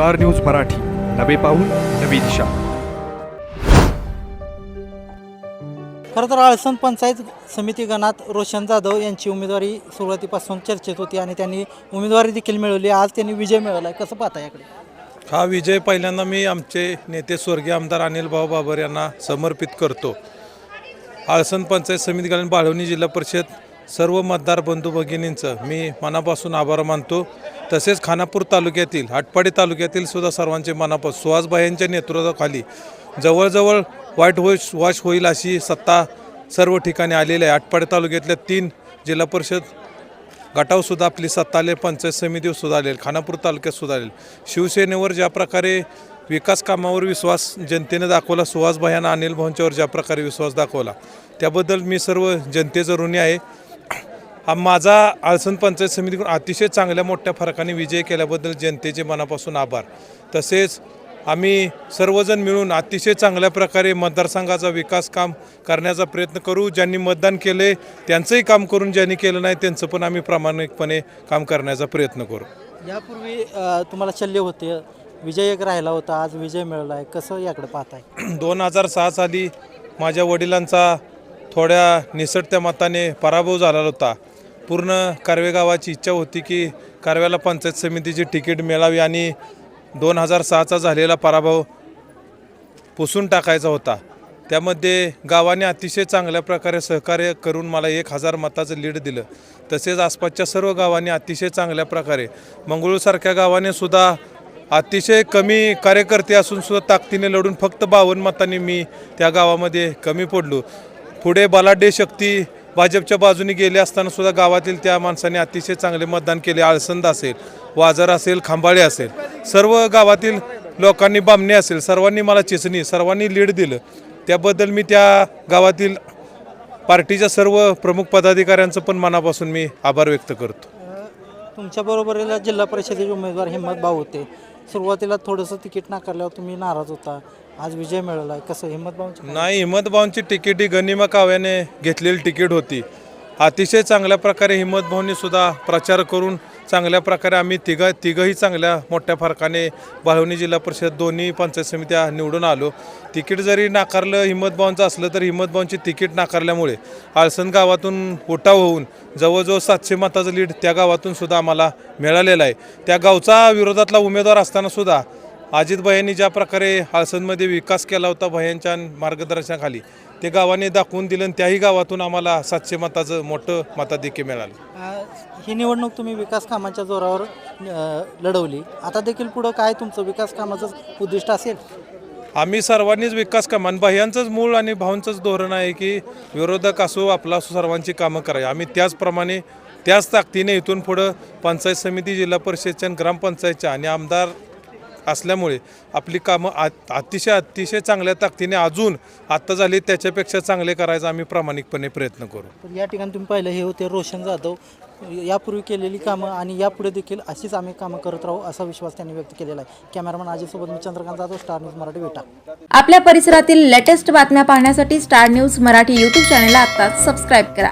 Star news Marathi. नवे पाऊल नवी दिशा. खरं तर आळसण पंचायत समिती गणात रोशन जाधव यांची उमेदवारी सुरुवातीपासून चर्चेत होती आणि त्यांनी उमेदवारी देखील मिळवली. आज त्यांनी विजय मिळवला आहे कसं पाहता याकडे? हा विजय पहिल्यांदा मी आमचे नेते स्वर्गीय आमदार अनिल भाऊ बाबर यांना समर्पित करतो. आळसण पंचायत समिती घालून बाळवणी जिल्हा परिषद सर्व मतदार बंधू भगिनींचं मी मनापासून आभार मानतो. तसेच खानापूर तालुक्यातील आटपाडी तालुक्यातील सुद्धा सर्वांचे मनापासून सुहासभाई यांच्या नेतृत्वाखाली जवळजवळ वाईट होई वाश होईल अशी सत्ता सर्व ठिकाणी आलेली आहे. आटपाडी तालुक्यातल्या तीन जिल्हा परिषद गटावसुद्धा आपली सत्ता आले पंचायत समितीवर सुद्धा आलेली खानापूर तालुक्यात सुद्धा आलेली शिवसेनेवर ज्या प्रकारे विकास कामावर विश्वास जनतेने दाखवला सुहासभाई आणि अनिल भवनच्यावर ज्या प्रकारे विश्वास दाखवला त्याबद्दल मी सर्व जनतेचं ऋणी आहे. माझा आळसण पंचायत समितीकडून अतिशय चांगल्या मोठ्या फरकाने विजय केल्याबद्दल जनतेचे मनापासून आभार. तसेच आम्ही सर्वजण मिळून अतिशय चांगल्या प्रकारे मतदारसंघाचा विकास काम करण्याचा प्रयत्न करू. ज्यांनी मतदान केले त्यांचंही काम करून ज्यांनी केलं नाही त्यांचं पण आम्ही प्रामाणिकपणे काम करण्याचा प्रयत्न करू. यापूर्वी तुम्हाला शल्य होते. विजय एक राहिला होता आज विजय मिळवला आहे. कसं याकडे पाहताय? दोन हजार सहा साली माझ्या वडिलांचा थोड्या निसटत्या मताने पराभव झालेला होता. पूर्ण कारवे गावाची इच्छा होती की कारव्याला पंचायत समितीची तिकीट मिळावी आणि दोन हजार सहाचा झालेला पराभव पुसून टाकायचा होता. त्यामध्ये गावाने अतिशय चांगल्या प्रकारे सहकार्य करून मला एक हजार मताचं लीड दिलं. तसेच आसपासच्या सर्व गावांनी अतिशय चांगल्या प्रकारे मंगळूरसारख्या गावाने सुद्धा अतिशय कमी कार्यकर्ते असून सुद्धा ताकदीने लढून फक्त बावन्न मतांनी मी त्या गावामध्ये कमी पडलो. पुढे बलाढ्य शक्ती भाजपच्या बाजूने गेले असताना सुद्धा गावातील त्या माणसाने अतिशय चांगले मतदान केले. आळसंद असेल वाजर असेल खांबाळे असेल. सर्व गावातील लोकांनी बामणे असेल. सर्वांनी मला चिचणी सर्वांनी लीड दिलं. त्याबद्दल मी त्या गावातील पार्टीच्या सर्व प्रमुख पदाधिकाऱ्यांचं पण मनापासून मी आभार व्यक्त करतो. तुमच्याबरोबरीला जिल्हा परिषदेचे उमेदवार हिंमत भाऊ होते सुरुवातीला थोडंसं तिकीट नाकारल्यावर तुम्ही नाराज होता. आज विजय मिळाला आहे कसं हिंमतभाऊंची नाही हिम्मतभाऊंची तिकीट ही गनिमा काव्याने घेतलेली तिकीट होती. अतिशय चांगल्या प्रकारे हिम्मतभाऊंनी सुद्धा प्रचार करून चांगल्या प्रकारे आम्ही तिघं तिघंही चांगल्या मोठ्या फरकाने बाळवणी जिल्हा परिषद दोन्ही पंचायत समित्या निवडून आलो. तिकीट जरी नाकारलं हिम्मतभाऊंचं असलं तर हिम्मतभाऊंची तिकीट नाकारल्यामुळे आळसण गावातून उठाव होऊन जवळजवळ सातशे मताचं लीड त्या गावातून सुद्धा आम्हाला मिळालेलं आहे. त्या गावचा विरोधातला उमेदवार असतानासुद्धा अजित भयांनी ज्या प्रकारे हाळसनमध्ये विकास केला होता भयांच्या मार्गदर्शनाखाली ते गावाने दाखवून दिलं आणि त्याही गावातून आम्हाला सातशे मताचं मोठं मताधिक्य मिळालं. ही निवडणूक तुम्ही विकास कामाच्या जोरावर अ, लढवली. आता देखील पुढं काय तुमचं विकास कामाचं उद्दिष्ट असेल? आम्ही सर्वांनीच विकास कामं आणि भाह्यांचंच मूळ आणि भाऊंचंच धोरण आहे की विरोधक असो आपला असो सर्वांची कामं करावी. आम्ही त्याचप्रमाणे त्याच ताकदीने इथून पुढं पंचायत समिती जिल्हा परिषदच्या आणि ग्रामपंचायतच्या आणि आमदार असल्यामुळे आपली कामं अत- अतिशय अतिशय चांगल्या ताकदीने अजून आत्ता झाली त्याच्यापेक्षा चांगले करायचा आम्ही प्रामाणिकपणे प्रयत्न करू. तर या ठिकाणी तुम्ही पाहिलं हे होते रोशन जाधव. यापूर्वी केलेली कामं आणि यापुढे देखील अशीच आम्ही कामं करत राहू असा विश्वास त्यांनी व्यक्त केलेला आहे. कॅमेरामन अजयसोबत मी चंद्रकांत जाधव स्टार न्यूज मराठी बेटा आपल्या परिसरातील लेटेस्ट बातम्या पाहण्यासाठी स्टार न्यूज मराठी यूट्यूब चॅनलला आत्ताच सबस्क्राईब करा.